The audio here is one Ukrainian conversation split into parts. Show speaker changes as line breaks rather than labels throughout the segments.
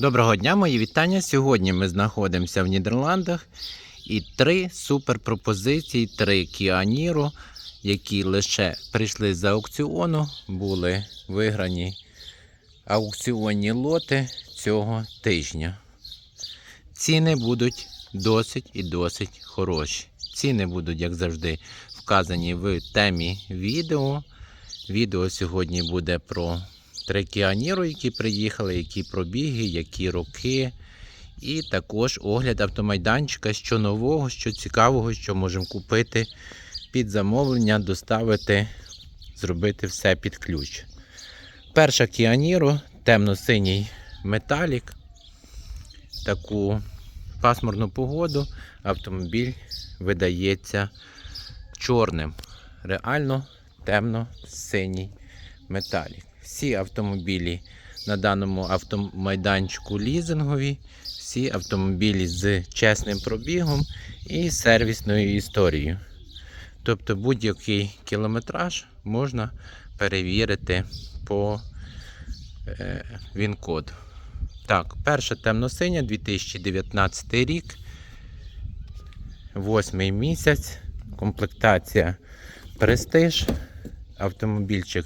Доброго дня, мої вітання. Сьогодні ми знаходимося в Нідерландах і три супер пропозиції, три Niro, які лише прийшли з аукціону, були виграні аукціонні лоти цього тижня. Ціни будуть досить і досить хороші. Ціни будуть, як завжди, вказані в темі відео. Відео сьогодні буде про три Kia які приїхали, які пробіги, які роки. І також огляд автомайданчика, що нового, що цікавого, що можемо купити під замовлення, доставити, зробити все під ключ. Перша Niro, темно-синій металік. Таку пасмурну погоду автомобіль видається чорним. Реально темно-синій металік. Всі автомобілі на даному автомайданчику лізингові, всі автомобілі з чесним пробігом і сервісною історією. Тобто будь-який кілометраж можна перевірити по е, він-коду. Так, перша темно-синя 2019 рік, восьмий місяць, комплектація Престиж, автомобільчик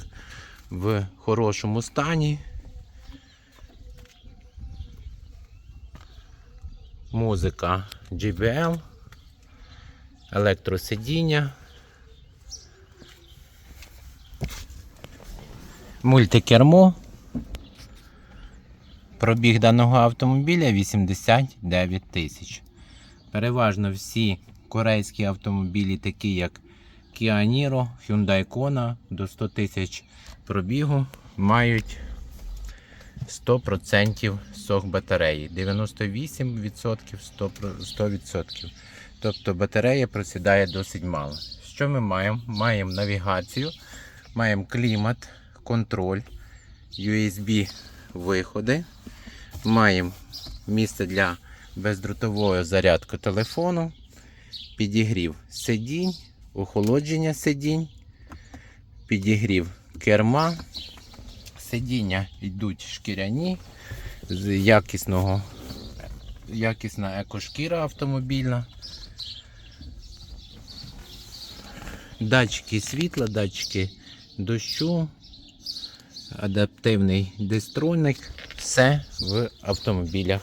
в хорошому стані. Музика JBL, електросидіння, мультикермо. Пробіг даного автомобіля 89 тисяч. Переважно всі корейські автомобілі, такі як Kia Niro, Hyundai Kona до 100 тисяч пробігу, мають 100% сок батареї. 98%, 100%. Тобто батарея просідає досить мало. Що ми маємо? Маємо навігацію, маємо клімат, контроль, USB виходи. Маємо місце для бездротової зарядки телефону, підігрів сидінь, охолодження сидінь, підігрів керма. Сидіння йдуть шкіряні, з якісного, якісна екошкіра автомобільна. Датчики світла, датчики дощу, адаптивний дистронник, все в автомобілях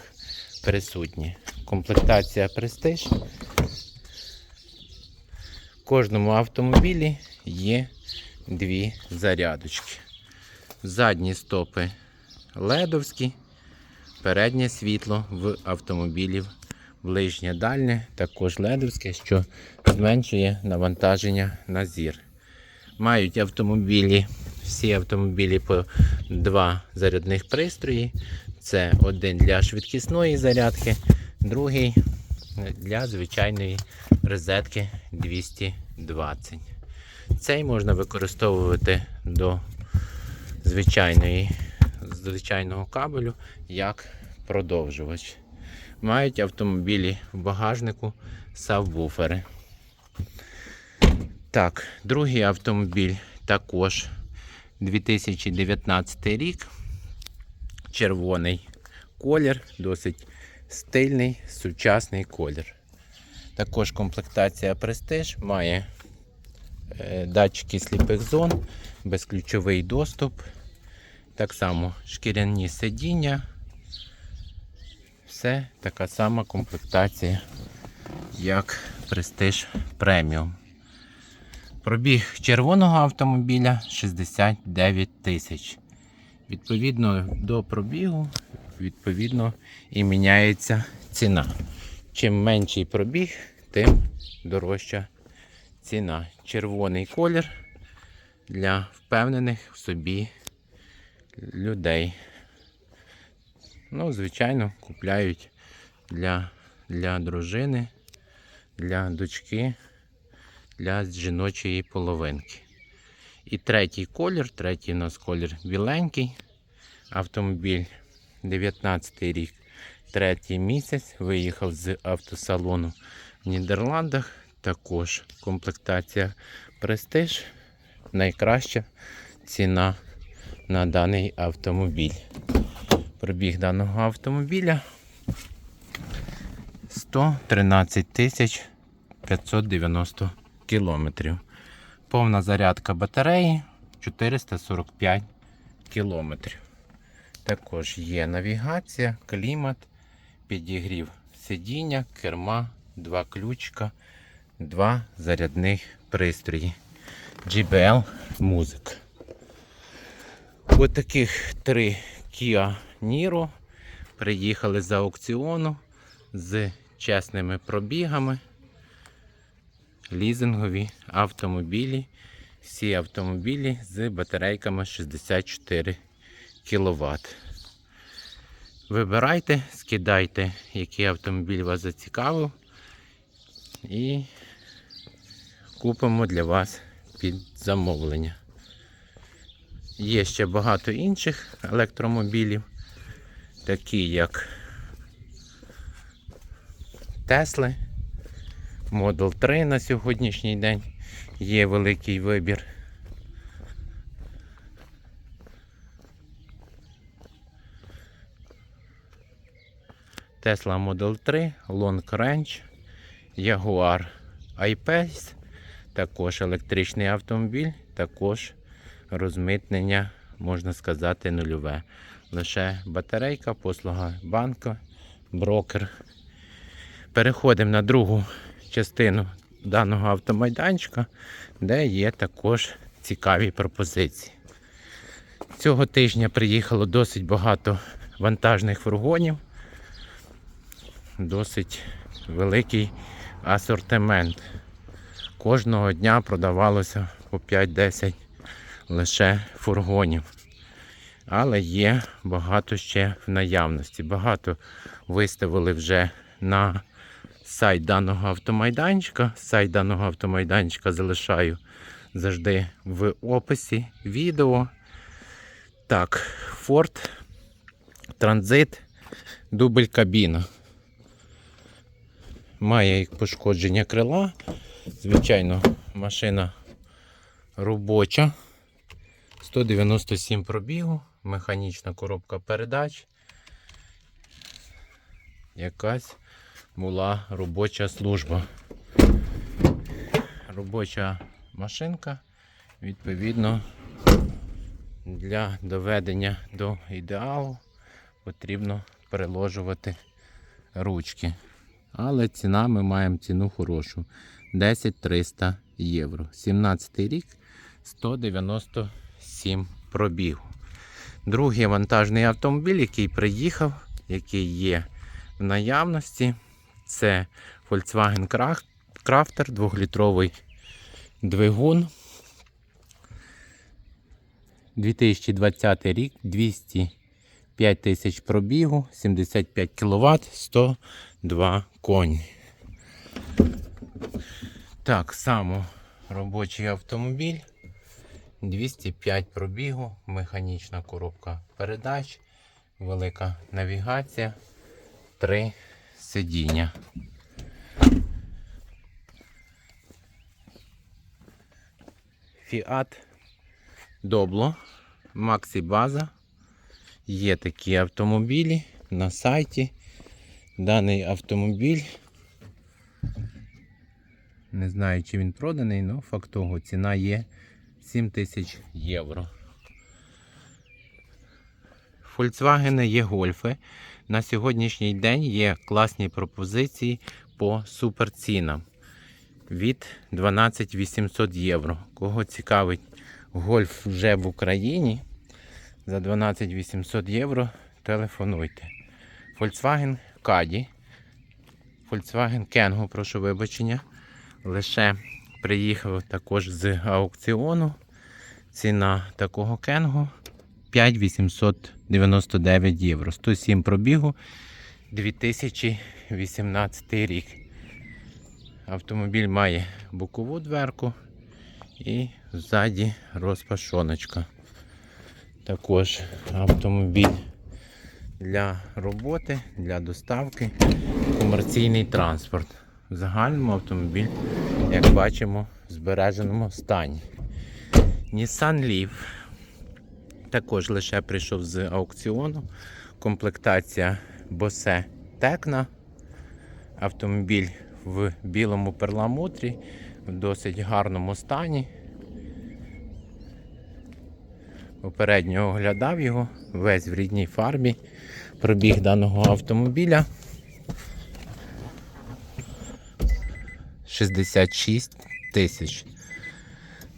присутнє. Комплектація Prestige. Кожному автомобілі є дві зарядочки. Задні стопи ледовські, переднє світло в автомобілів ближнє дальнє, також ледовське, що зменшує навантаження на зір. Мають автомобілі, всі автомобілі по два зарядних пристрої. Це один для швидкісної зарядки, другий для звичайної розетки 220. Цей можна використовувати до звичайної, звичайного кабелю як продовжувач. Мають автомобілі в багажнику сабвуфери. Так, другий автомобіль також 2019 рік. Червоний колір, досить стильний, сучасний колір. Також комплектація Prestige має е, датчики сліпих зон, безключовий доступ. Так само шкіряні сидіння. Все така сама комплектація, як Prestige Premium. Пробіг червоного автомобіля 69 тисяч. Відповідно до пробігу, відповідно і міняється ціна. Чим менший пробіг, тим дорожча ціна. Червоний колір для впевнених в собі людей. Ну, звичайно, купляють для, для дружини, для дочки, для жіночої половинки. І третій колір, третій у нас колір біленький. Автомобіль 19 рік, третій місяць. Виїхав з автосалону в Нідерландах. Також комплектація Prestige. Найкраща ціна на даний автомобіль. Пробіг даного автомобіля 113 тисяч 590 кілометрів. Повна зарядка батареї 445 кілометрів. Також є навігація, клімат, підігрів сидіння, керма, два ключка, два зарядних пристрої. GBL музик. Ось таких три Kia Niro приїхали з аукціону з чесними пробігами. Лізингові автомобілі. Всі автомобілі з батарейками 64 кВт. Вибирайте, скидайте, який автомобіль вас зацікавив. І купимо для вас під замовлення. Є ще багато інших електромобілів, такі як Тесли, Model 3 на сьогоднішній день є великий вибір. Tesla Model 3, Long Range, Jaguar I-Pace, також електричний автомобіль, також розмитнення, можна сказати, нульове. Лише батарейка, послуга банка, брокер. Переходимо на другу частину даного автомайданчика, де є також цікаві пропозиції. Цього тижня приїхало досить багато вантажних фургонів, досить великий асортимент. Кожного дня продавалося по 5-10 лише фургонів. Але є багато ще в наявності. Багато виставили вже на сайт даного автомайданчика. Сайт даного автомайданчика залишаю завжди в описі відео. Так, Ford Transit дубль кабіна. Має пошкодження крила. Звичайно, машина робоча. 197 пробігу, механічна коробка передач. Якась була робоча служба. Робоча машинка, відповідно, для доведення до ідеалу потрібно переложувати ручки. Але ціна ми маємо ціну хорошу. 10 300 євро. 17 рік 197 пробігу. Другий вантажний автомобіль, який приїхав, який є в наявності, це Volkswagen Crafter 2-літровий двигун. 2020 рік, 205 тисяч пробігу, 75 кВт, 102 коні. Так само робочий автомобіль. 205 пробігу, механічна коробка передач, велика навігація, три сидіння. Fiat Добло, Максі База. Є такі автомобілі на сайті. Даний автомобіль. Не знаю, чи він проданий, але факт того, ціна є 7 тисяч євро. Volkswagen є гольфи. На сьогоднішній день є класні пропозиції по суперцінам від 12 800 євро. Кого цікавить гольф вже в Україні за 12 800 євро, телефонуйте. Volkswagen Caddy. Volkswagen Kangoo, прошу вибачення. Лише приїхав також з аукціону. Ціна такого кенгу 5899 євро. 107 пробігу 2018 рік. Автомобіль має бокову дверку і ззаді розпашоночка. Також автомобіль для роботи, для доставки, комерційний транспорт. В загальному автомобіль, як бачимо, в збереженому стані. Nissan Leaf також лише прийшов з аукціону. комплектація Bose Tecna. Автомобіль в білому перламутрі в досить гарному стані. Попередньо оглядав його весь в рідній фарбі. Пробіг даного автомобіля 66 тисяч.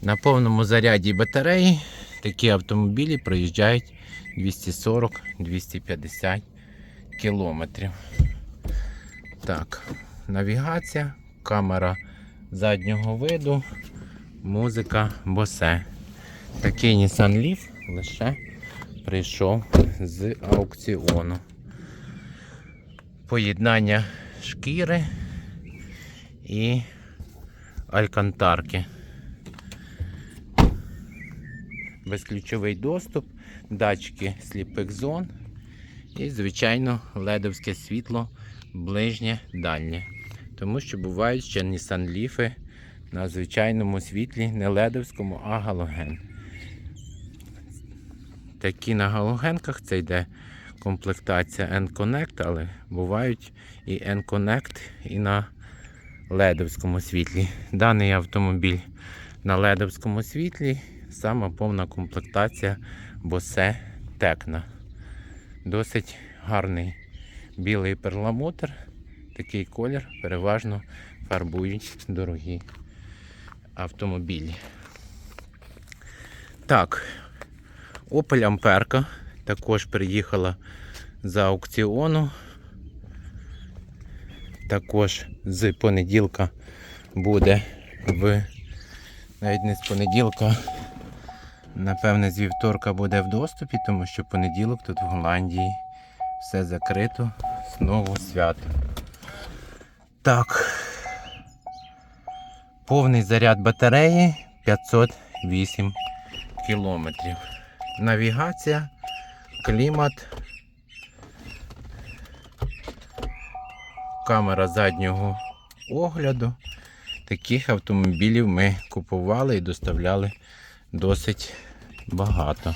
На повному заряді батареї такі автомобілі проїжджають 240-250 кілометрів. Так, навігація, камера заднього виду, музика Bose. Такий Nissan Leaf лише прийшов з аукціону. Поєднання шкіри і алькантарки. Безключовий доступ, датчики сліпих зон і, звичайно, ледовське світло ближнє дальнє. Тому що бувають ще Nissan Leaf на звичайному світлі, не ледовському, а галоген. Такі на галогенках це йде комплектація N-Connect, але бувають і N-Connect, і на ледовському світлі. Даний автомобіль на ледовському світлі, сама повна комплектація Bose Tecna. Досить гарний білий перламутр. Такий колір переважно фарбують дорогі автомобілі. Так, Opel Амперка також приїхала з аукціону. Також з понеділка буде в навіть не з понеділка, напевне, з вівторка буде в доступі, тому що понеділок тут в Голландії все закрито, знову свято. Так. Повний заряд батареї 508 кілометрів. Навігація, клімат, камера заднього огляду. Таких автомобілів ми купували і доставляли досить багато.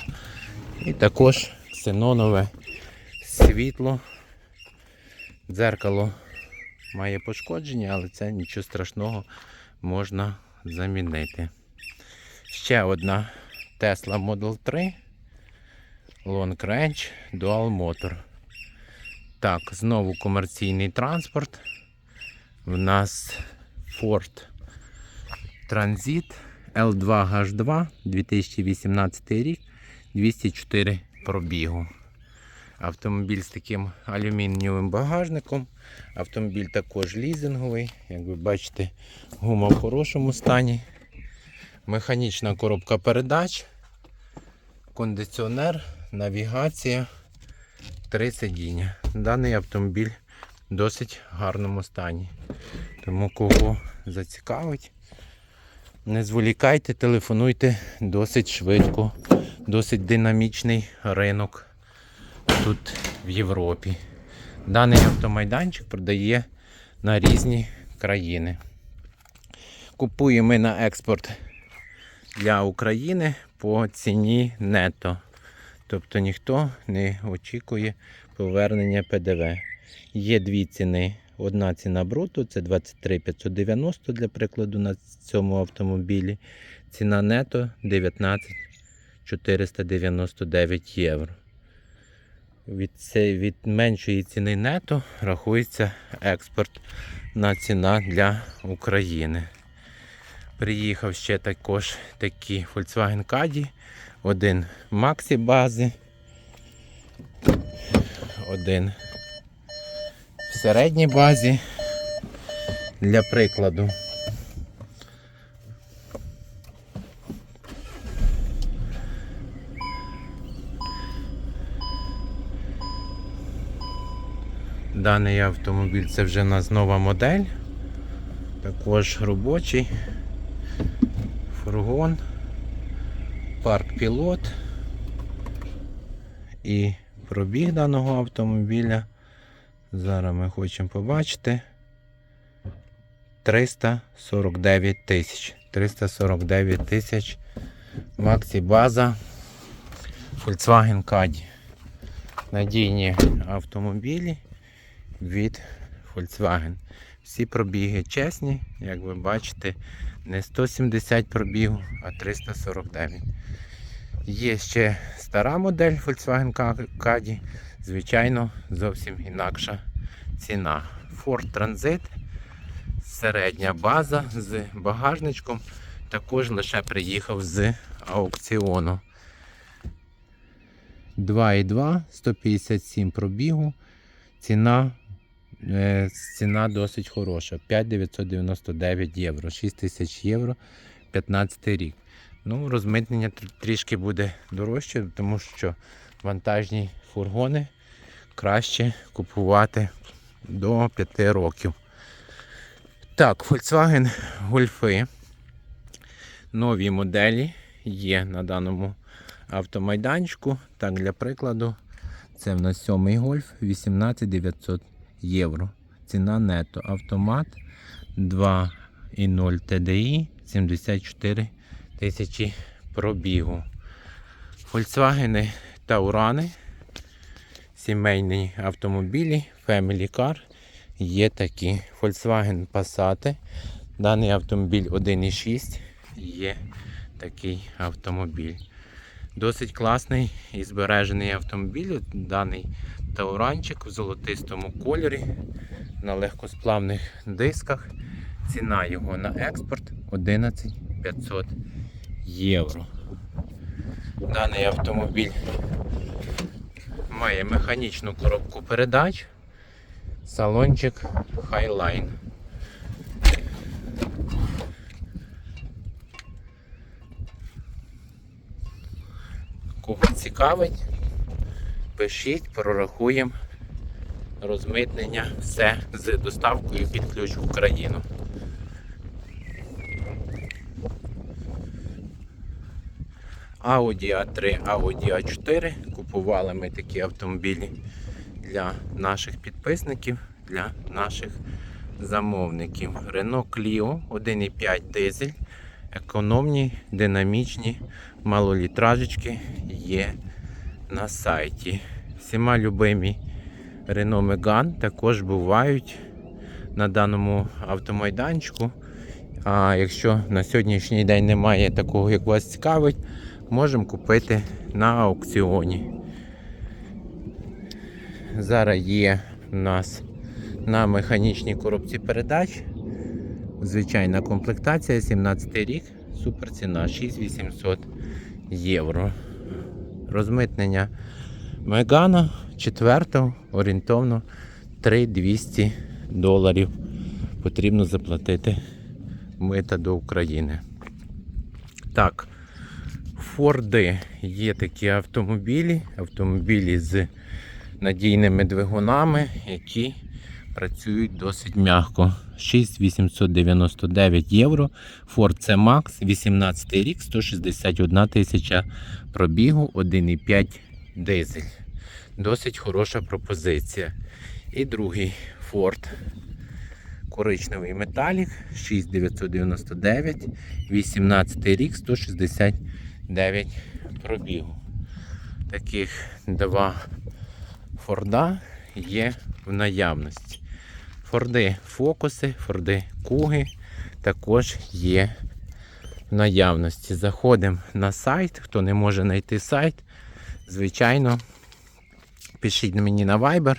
І також ксенонове світло. Дзеркало має пошкодження, але це нічого страшного можна замінити. Ще одна Tesla Model 3 Long Range Dual Motor. Так, знову комерційний транспорт. В нас Ford Transit L2H2 2018 рік 204 пробігу. Автомобіль з таким алюмінієвим багажником. Автомобіль також лізинговий. Як ви бачите, гума в хорошому стані. Механічна коробка передач, кондиціонер, навігація, три сидіння. Даний автомобіль в досить гарному стані. Тому кого зацікавить, не зволікайте, телефонуйте досить швидко, досить динамічний ринок тут в Європі. Даний автомайданчик продає на різні країни. Купуємо ми на експорт для України по ціні нето. Тобто ніхто не очікує повернення ПДВ. Є дві ціни. Одна ціна бруто це 23 590 для прикладу на цьому автомобілі. Ціна нето 19 499 євро. Від, це, від меншої ціни нето рахується експортна ціна для України. Приїхав ще також такі Volkswagen Caddy, один Maxi бази, один в середній базі. Для прикладу. Даний автомобіль це вже у нас нова модель, також робочий фургон, парк пілот і пробіг даного автомобіля. Зараз ми хочемо побачити 349 тисяч. 349 тисяч Максі база Volkswagen Caddy. надійні автомобілі від Volkswagen. Всі пробіги чесні, як ви бачите, не 170 пробігу, а 349. Є ще стара модель Volkswagen Caddy, звичайно, зовсім інакша ціна. Ford Transit, середня база з багажничком, також лише приїхав з аукціону. 2,2, 157 пробігу. Ціна, ціна досить хороша. 5,999 євро. 6 тисяч євро 15 рік. Ну, розмитнення тр- трішки буде дорожче, тому що вантажні фургони краще купувати до 5 років. Так, Volkswagen Golf. Нові моделі є на даному автомайданчику. Так, для прикладу, це в нас сьомий гольф 18900 євро. Ціна нето. Автомат 2.0 TDI 74 тисячі пробігу. Volkswagen Таурани. Сімейні автомобілі, Family Car. Є такі. Volkswagen Passat. Даний автомобіль 1.6. Є такий автомобіль. Досить класний і збережений автомобіль. Даний тауранчик в золотистому кольорі на легкосплавних дисках. Ціна його на експорт 11 500 євро. Даний автомобіль має механічну коробку передач, салончик Highline. Кого цікавить, пишіть, прорахуємо розмитнення, все з доставкою під ключ в Україну. Audi A3, Audi A4. Купували ми такі автомобілі для наших підписників, для наших замовників. Renault Clio 1,5 дизель. Економні, динамічні, малолітражечки є на сайті. Всіма любимі Renault Megane також бувають на даному автомайданчику. А якщо на сьогоднішній день немає такого, як вас цікавить, можемо купити на аукціоні. Зараз є у нас на механічній коробці передач. Звичайна комплектація, 17 рік, супер ціна 6800 євро. Розмитнення Мегана 4 орієнтовно 3200 доларів потрібно заплатити мита до України. Так, Форди є такі автомобілі, автомобілі з надійними двигунами, які працюють досить м'яко. 6899 євро. Ford C-Max, 18 рік, 161 тисяча пробігу, 1,5 дизель. Досить хороша пропозиція. І другий Ford коричневий металік 6999, 18 рік, 169 пробігу. Таких два Форда є в наявності. Форди фокуси, форди куги також є в наявності. Заходимо на сайт. Хто не може знайти сайт, звичайно, пишіть мені на Viber.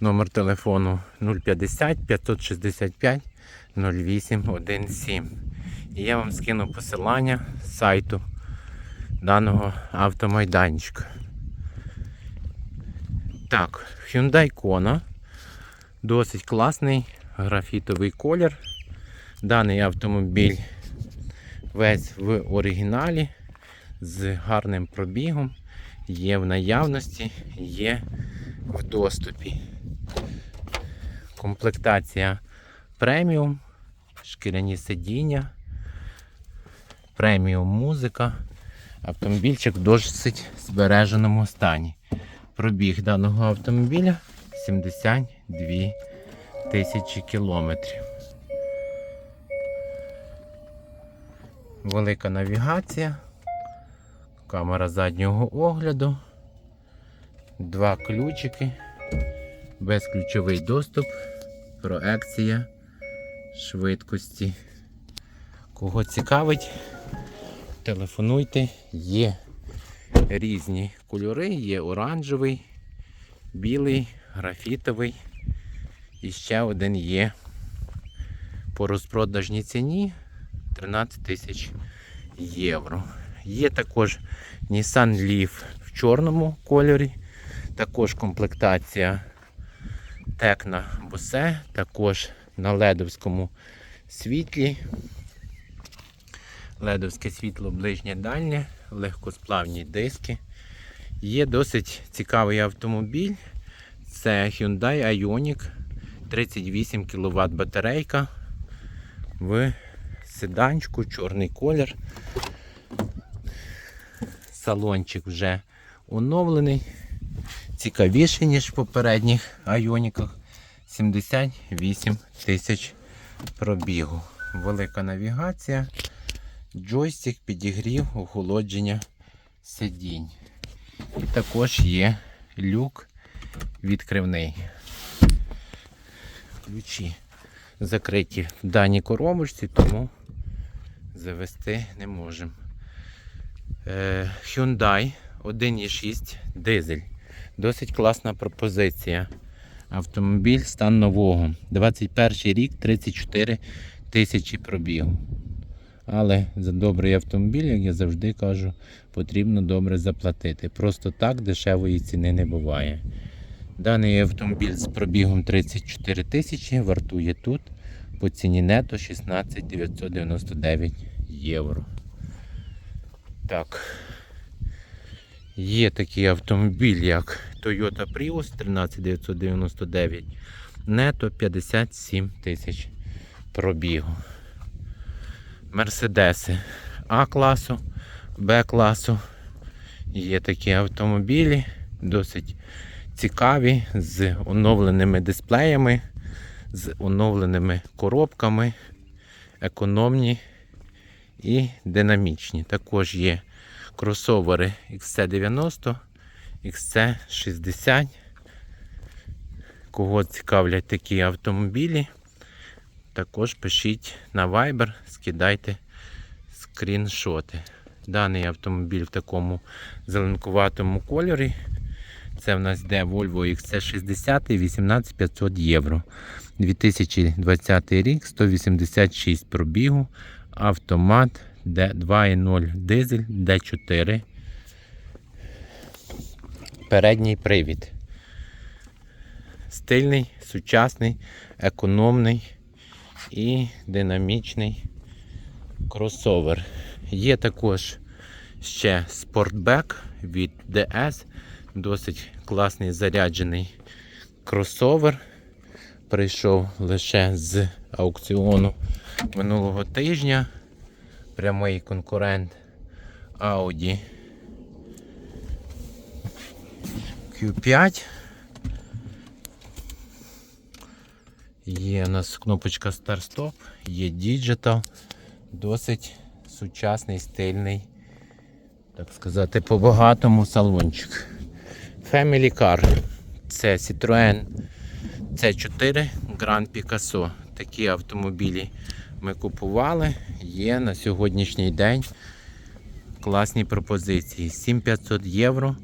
Номер телефону 050 565 0817. І я вам скину посилання з сайту даного автомайданчика. Так, Hyundai Kona. Досить класний графітовий колір. Даний автомобіль весь в оригіналі з гарним пробігом, є в наявності, є в доступі. Комплектація преміум, шкіряні сидіння, преміум музика. Автомобільчик в досить збереженому стані. Пробіг даного автомобіля 72 тисячі кілометрів. Велика навігація, камера заднього огляду. Два ключики, безключовий доступ, проекція швидкості. Кого цікавить, телефонуйте. Є різні кольори, є оранжевий, білий, графітовий. І ще один є по розпродажній ціні 13 тисяч євро. Є також Nissan Leaf в чорному кольорі. Також комплектація Tecna Bose, також на ледовському світлі. Ледовське світло ближнє дальнє, легкосплавні диски. Є досить цікавий автомобіль. Це Hyundai Ioniq 38 кВт батарейка в седанчику, чорний колір. Салончик вже оновлений, цікавіший, ніж в попередніх Айоніках. 78 тисяч пробігу. Велика навігація, джойстик, підігрів, охолодження сидінь. І також є люк відкривний. Ключі закриті в даній коробочці, тому завести не можемо. Е, Hyundai 1.6 дизель. Досить класна пропозиція. Автомобіль стан нового. 21 рік 34 тисячі пробігу. Але за добрий автомобіль, як я завжди кажу, потрібно добре заплатити. Просто так дешевої ціни не буває. Даний автомобіль з пробігом 34 тисячі вартує тут по ціні нето 16 999 євро. Так. Є такий автомобіль, як Toyota Prius 13999, нето 57 тисяч пробігу. Мерседеси А класу, Б класу. Є такі автомобілі, досить цікаві, з оновленими дисплеями, з оновленими коробками, економні і динамічні. Також є кросовери XC90, XC60. Кого цікавлять такі автомобілі, також пишіть на Viber, скидайте скріншоти. Даний автомобіль в такому зеленкуватому кольорі. Це в нас йде Volvo XC60 18500 євро. 2020 рік, 186 пробігу, автомат, D2.0 дизель, D4. Передній привід. Стильний, сучасний, економний і динамічний кросовер. Є також ще спортбек від DS. Досить класний заряджений кросовер. Прийшов лише з аукціону минулого тижня. Прямий конкурент Audi Q5. Є у нас кнопочка Start-Stop, є Digital, досить сучасний, стильний, так сказати, по-багатому салончик. Family Car. Це Citroën C4 Grand Picasso. Такі автомобілі ми купували. Є на сьогоднішній день класні пропозиції. 7500 євро.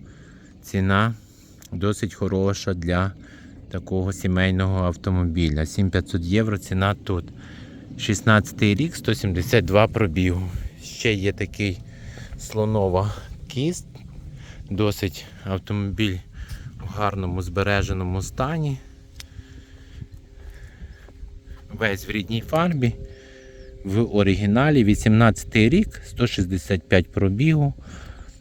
Ціна досить хороша для такого сімейного автомобіля. 7500 євро ціна тут. 16 рік, 172 пробігу. Ще є такий слонова кіст. Досить автомобіль в гарному збереженому стані. Весь в рідній фарбі. В оригіналі 18 рік, 165 пробігу,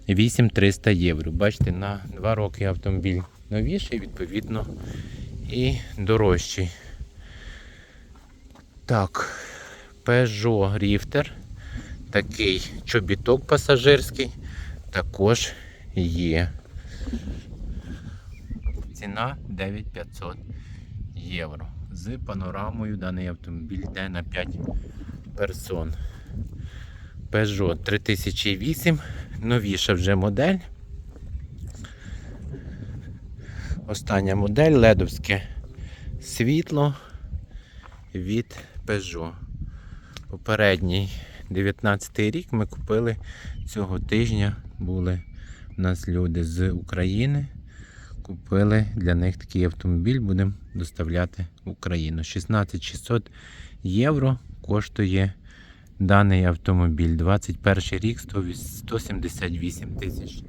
8300 євро. Бачите, на 2 роки автомобіль новіший, відповідно, і дорожчий. Так, Peugeot Rifter. Такий чобіток пасажирський також є. Ціна 9500 євро. З панорамою даний автомобіль йде на 5 персон. Peugeot 3008, новіша вже модель. Остання модель ледовське світло від Peugeot. Попередній 19 рік ми купили цього тижня. Були нас люди з України. Купили для них такий автомобіль, будемо доставляти в Україну. 16600 євро коштує даний автомобіль. 21 рік 178 тисяч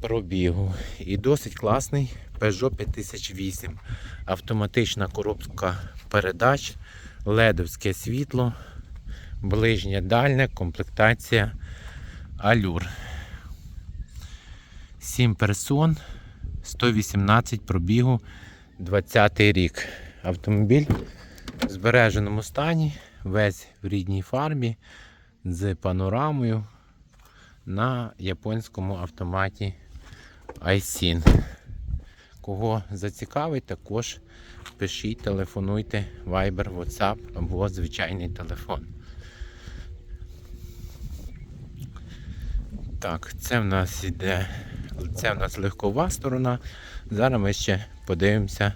пробігу. І досить класний Peugeot 5008. Автоматична коробка передач, ледовське світло, ближнє дальне, комплектація Алюр. 7 персон, 118 пробігу, 20 рік. Автомобіль в збереженому стані, весь в рідній фарбі з панорамою на японському автоматі iSIN. Кого зацікавить, також пишіть, телефонуйте Viber, WhatsApp або звичайний телефон. Так, це в нас іде, це в нас легкова сторона. Зараз ми ще подивимося,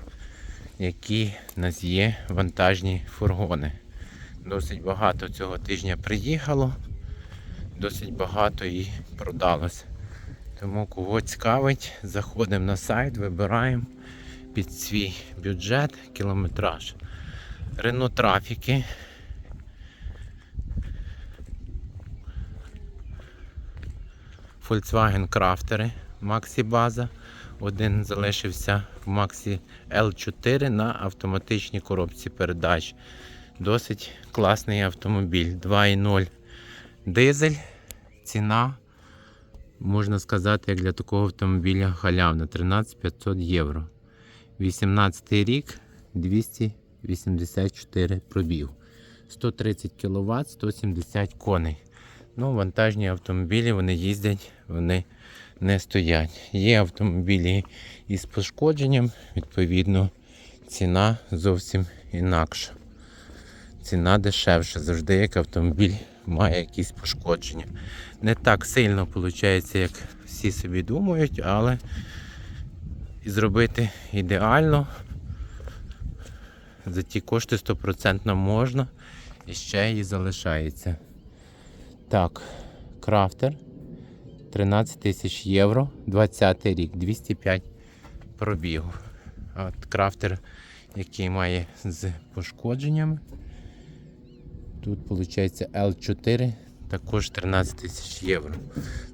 які в нас є вантажні фургони. Досить багато цього тижня приїхало, досить багато і продалось. Тому кого цікавить, заходимо на сайт, вибираємо під свій бюджет, кілометраж. Рено трафіки. Volkswagen Крафтери Maxi База. Один залишився в Maxi L4 на автоматичній коробці передач. Досить класний автомобіль. 2.0 дизель. Ціна, можна сказати, як для такого автомобіля халявна 13 500 євро. 18 рік 284 пробіг. 130 кВт, 170 коней. Ну, вантажні автомобілі вони їздять, вони не стоять. Є автомобілі із пошкодженням, відповідно, ціна зовсім інакша. Ціна дешевша, завжди як автомобіль має якісь пошкодження. Не так сильно виходить, як всі собі думають, але зробити ідеально. За ті кошти 100% можна і ще і залишається. Так, крафтер 13 тисяч євро, 20 рік, 205 пробігу. От крафтер, який має з пошкодженнями. Тут виходить L4, також 13 тисяч євро.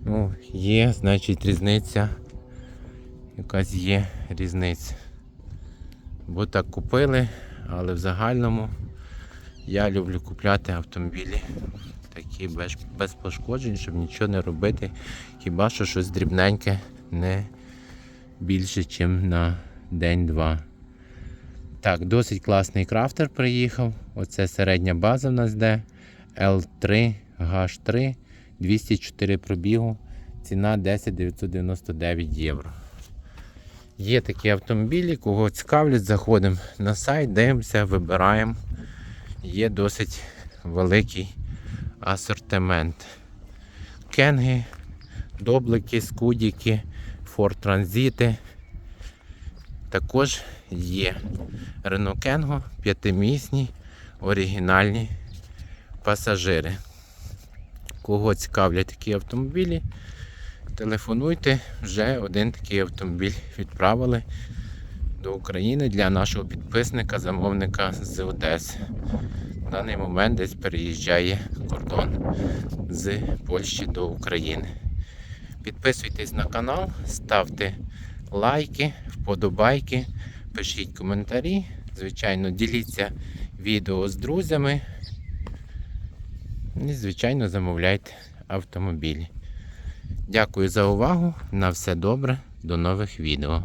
Ну, є, значить, різниця. Якась є різниця. Бо так купили, але в загальному я люблю купляти автомобілі такі без, пошкоджень, щоб нічого не робити. Хіба що щось дрібненьке не більше, ніж на день-два. Так, досить класний крафтер приїхав. Оце середня база в нас йде. L3 H3 204 пробігу. Ціна 10 999 євро. Є такі автомобілі, кого цікавлять, заходимо на сайт, дивимося, вибираємо. Є досить великий асортимент. Кенги, доблики, скудіки, Ford Транзити. Також є Renault Kengo, п'ятимісні, оригінальні пасажири. Кого цікавлять такі автомобілі, телефонуйте, вже один такий автомобіль відправили до України для нашого підписника, замовника з Одеси. В даний момент десь переїжджає кордон з Польщі до України. Підписуйтесь на канал, ставте лайки, вподобайки, пишіть коментарі. Звичайно, діліться відео з друзями. І, звичайно, замовляйте автомобілі. Дякую за увагу. На все добре. До нових відео.